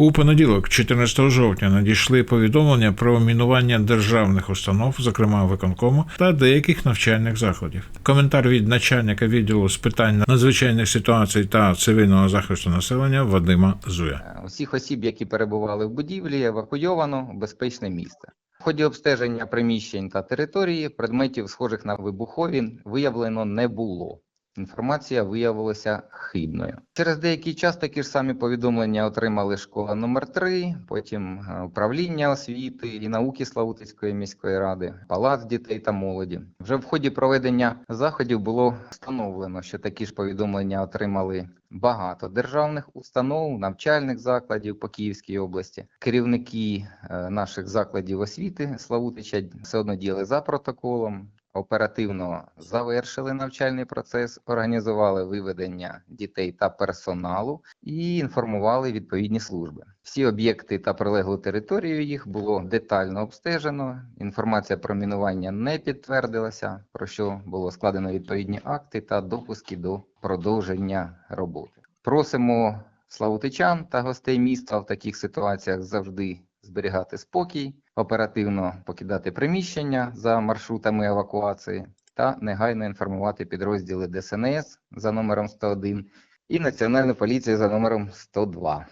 У понеділок, 14 жовтня, надійшли повідомлення про мінування державних установ, зокрема виконкому, та деяких навчальних закладів. Коментар від начальника відділу з питань надзвичайних ситуацій та цивільного захисту населення Вадима Зуя. Усіх осіб, які перебували в будівлі, евакуйовано в безпечне місце. В ході обстеження приміщень та території предметів, схожих на вибухові, виявлено не було. Інформація виявилася хибною. Через деякий час такі ж самі повідомлення отримали школа номер 3 потім е, управління освіти і науки Славутицької міської ради, палац дітей та молоді. Вже в ході проведення заходів було встановлено, що такі ж повідомлення отримали багато державних установ, навчальних закладів по Київській області. Керівники е, наших закладів освіти Славутича все одно діяли за протоколом. Оперативно завершили навчальний процес, організували виведення дітей та персоналу і інформували відповідні служби. Всі об'єкти та прилеглу територію їх було детально обстежено. Інформація про мінування не підтвердилася, про що було складено відповідні акти та допуски до продовження роботи. Просимо славутичан та гостей міста в таких ситуаціях завжди зберігати спокій, оперативно покидати приміщення за маршрутами евакуації та негайно інформувати підрозділи ДСНС за номером 101 і Національну поліцію за номером 102.